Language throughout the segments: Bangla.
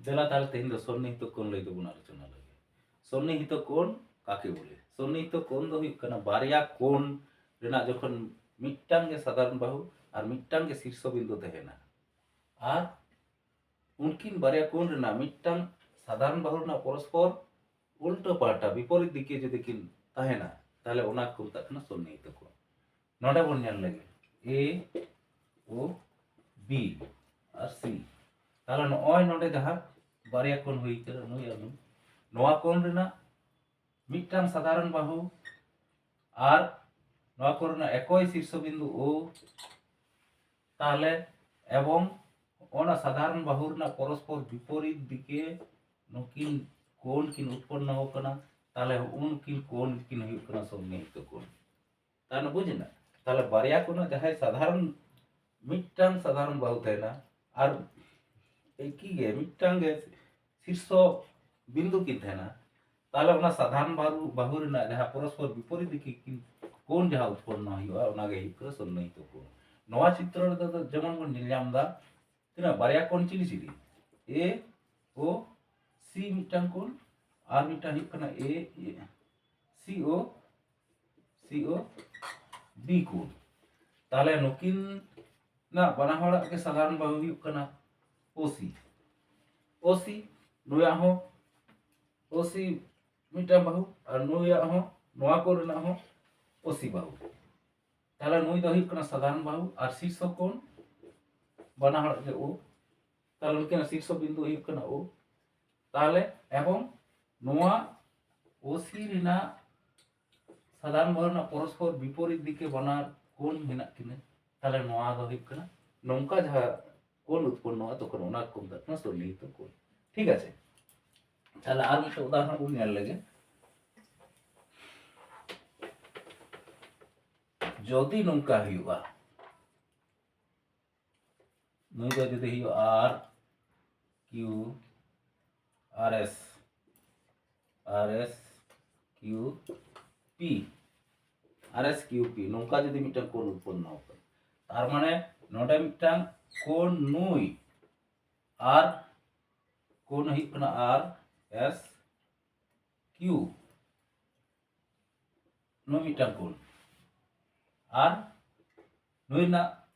জেলা তার হিন্দু সন্নিহিত কোণ লইতবুন আলোচনা লাগে সন্নিহিত কোণ কাকে বলে সন্নিহিত কোণ ᱫᱚ ᱦᱩᱭᱩᱜ ᱠᱟᱱᱟ ᱵᱟᱨᱭᱟ কোণ ᱨᱮᱱᱟᱜ ᱡᱚᱠᱷᱚᱱ ᱢᱤᱫᱴᱟᱝ ᱜᱮ ᱥᱟᱫᱷᱟᱨᱚᱱ ᱵᱟᱦᱩ ᱟᱨ ᱢᱤᱫᱴᱟᱝ ᱜᱮ ᱥᱤᱨᱥᱚ ᱵᱤᱱᱫᱩ ᱛᱟᱦᱮᱱᱟ ᱟᱨ ᱩᱱᱠᱤᱱ ᱵᱟᱨᱭᱟ কোণ ᱨᱮᱱᱟᱜ ᱢᱤᱫᱴᱟᱝ সাধারণ বাহু ᱨᱮᱱᱟᱜ ᱯᱚᱨᱚᱥᱯᱚᱨ উল্টো পাল্টা বিপরীত দিকে যদি কিন তাহেনা তাহলে ওনা কো বলতে কিনা সন্নিহিত কোণ নটা বন জান লাগে এ ও বি আর সি ᱛᱟᱦᱞᱮ ᱱᱚᱜᱼᱚᱭ ᱱᱚᱰᱮ ᱡᱟᱦᱟᱸ ᱵᱟᱨᱭᱟ ᱠᱚᱱ ᱦᱩᱭ ᱠᱟᱱᱟ ᱱᱩᱭ ᱟᱹᱞᱩ ᱱᱚᱣᱟ ᱠᱚᱱ ᱨᱮᱱᱟᱜ ᱢᱤᱫᱴᱟᱝ সাধারণ বাহু। আর নয়া কোণ ᱨᱮᱱᱟᱜ একই শীর্ষবিন্দু ও। তাহলে এবং অনা সাধারণ বাহু ᱨᱮᱱᱟᱜ পরস্পর বিপরীত দিকে ᱱᱩᱠᱤᱱ কোণ কিন উৎপন্ন হকনা তাহলে উনকিন কোণ কিন ᱦᱩᱭᱩᱜ ᱠᱟᱱᱟ সন্নিহিত কোণ তাহলে বুঝিনা তাহলে বারয়া কোণ ᱡᱟᱦᱟᱸᱭ সাধারণ ᱢᱤᱫᱴᱟᱝ সাধারণ বাহু ᱛᱟᱦᱮᱱᱟ আর एकटांग शीर्ष बिंदु किन साधारण बाहू बाहू परस्पर विपरीत कौन जहाँ उत्पन्न होना सन्नहित चित्र जेमन बनाम तना बारे को चिली चिली? ए, ओ, सी मिट्टा को मिट्टा होना ए सी, ओ सी, ओ, बी को नुकिन बना साधारण बाहू होना osi osi nuya ho osi mita bahu. Ar nuya ho নোয়া করে না হো অসি বাহু তাহলে নুই দো হুক সাধারণ বাহু আর শীর্ষ কোণ বানা হড় যে ও তাহলে উনকে শীর্ষ বিন্দু হুক ও তাহলে এবং নোয়া ওসি রিনা সাধারণ বাহু না পরস্পর বিপরীত দিকে বানার কোণ হেনা কিনা তাহলে নোয়া দো হুক নৌকা যা কোন উৎপন্ন হয়, তখন ওনার অনাক্ষম তাৎমা সন্নিহিত কোন ঠিক আছে? তাহলে আর একটা উদাহরণ বলি আর লাগে। যদি নৌকা হইবা নৌকা যদি হইবা R Q, R S R S Q P, R S Q P, নৌকা যদি মিটার কোন উৎপন্ন হতো তার মানে নটা মিটার কোনুই আর কোন হইব না আর, এস, কিউ। নয় মিটার কোন আর নই না,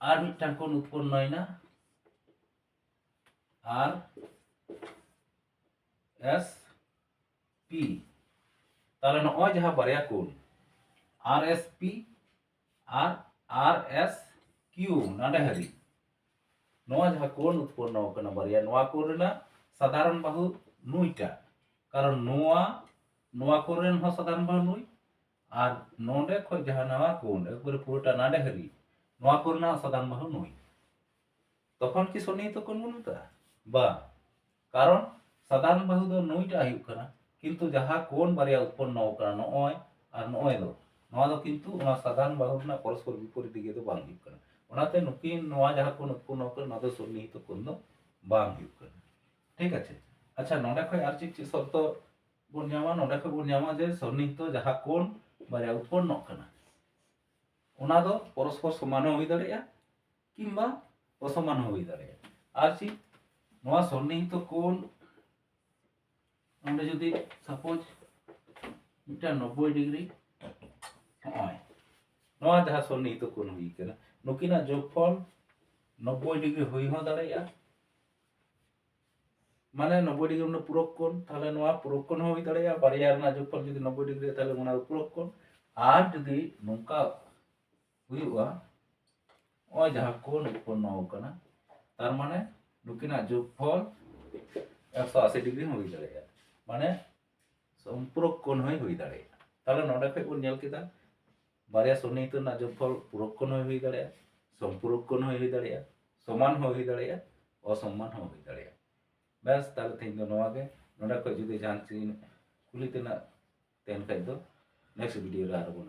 আর মিটার কোন উৎপন্ন হয় না। R S, P. তাহলে নয় যাহা বারেয়া কোন। R S, P. আর আর এস ಇವು ನಡಹರಿ নোয়া যাহা কোণ উৎপন্ন কানা বারিয়া নোয়া কোরেনা সাধারণ বাহু নুইটা কারণ নোয়া নোয়া কোরেন হ সাধারণ বাহু নুই আর নোডে খ যাহা নাওয়া কোণ একবারে পুরোটা নাডে হারি নোয়া কোরেনা সাধারণ বাহু নুই তখন কি সনিহিত কোণ বলতা বা কারণ সাধারণ বাহু দো নুইটা হইব কানা কিন্তু যাহা কোণ বারিয়া উৎপন্ন কানা নয় আর নয় দো নোয়া দো কিন্তু সাধারণ বাহু না পরস্পর বিপরীত দিকে তো বাং হইব কানা ᱠᱟᱱᱟ ওনাতে নুকিন নোয়া যাহা কোণ উৎপন্ন ᱠᱟᱱᱟ ᱱᱚᱣᱟ ᱫᱚ সন্নিহিত কোণ ᱫᱚ ᱵᱟᱝ ᱦᱩᱭᱩᱜ ᱠᱟᱱᱟ ঠিক আছে আচ্ছা নডে খoj আর চিক চিক শর্ত বন ᱧᱟᱢᱟ নডে খoj বন ᱧᱟᱢᱟ যে সন্নিহিত যাহা কোণ বারিয়া উৎপন্ন ᱠᱟᱱᱟ ওনা ᱫᱚ পরস্পর সমান ᱦᱚᱸ ᱦᱩᱭ ᱫᱟᱲᱮᱭᱟᱜᱼᱟ কিংবা অসমান ᱦᱚᱸ ᱦᱩᱭ ᱫᱟᱲᱮᱭᱟᱜᱼᱟ আর চিক নোয়া সন্নিহিত কোণ ᱚᱸᱰᱮ ᱡᱩᱫᱤ ᱥᱟᱯᱳᱡ ᱢᱤᱫᱴᱟᱝ নব্বই ডিগ্রি ᱱᱚᱜᱼᱚᱭ ᱱᱚᱣᱟ ᱡᱟᱦᱟᱸ সন্নিহিত কোণ হুই ᱠᱟᱱᱟ जोग फल नब्बे डिग्री हुई दाड़ा माने नब्बे डिग्री पूरक कोण पूरक कोण हो दाड़ा बारे जोगफल जो नब्बे डिग्री तेल पूरक कोण और जदि नौका जहाँ को उत्पन्न होना तार मान नुकना जोगफल एक सौ आशी डिग्री हो दाड़ा माने सम्पूरक कोण हुई दाड़ा तेल ना खेल बोलता ᱵᱟᱨᱭᱟ ᱥᱚᱱᱤ ᱨᱮᱱᱟᱜ ᱡᱚᱜᱽᱯᱷᱚᱞ ᱯᱩᱨᱚᱠᱠᱷᱚᱱ ᱦᱚᱸ ᱦᱩᱭ ᱫᱟᱲᱮᱭᱟᱜᱼᱟ ᱥᱚᱢᱯᱩᱨᱚᱠᱠᱷᱚᱱ ᱦᱚᱸ ᱦᱩᱭ ᱫᱟᱲᱮᱭᱟᱜᱼᱟ ᱥᱚᱢᱟᱱ ᱦᱚᱸ ᱦᱩᱭ ᱫᱟᱲᱮᱭᱟᱜᱼᱟ ᱚᱥᱚᱢᱟᱱ ᱦᱚᱸ ᱦᱩᱭ ᱫᱟᱲᱮᱭᱟᱜᱼᱟ ᱵᱮᱥ ᱛᱟᱦᱞᱮ ᱛᱮᱦᱮᱧ ᱫᱚ ᱱᱚᱣᱟ ᱜᱮ ᱱᱚᱰᱮ ᱠᱷᱚᱡ ᱡᱩᱫᱤ ᱡᱟᱦᱟᱱ ᱪᱤᱱ ᱠᱩᱞᱤ ᱛᱮᱱᱟᱜ ᱛᱟᱦᱮᱱ ᱠᱷᱟᱡ ᱫᱚ ᱱᱮᱠᱥᱴ ᱵᱷᱤᱰᱤᱭᱳ ᱨᱮ ᱟᱨᱚ ᱵᱚᱱ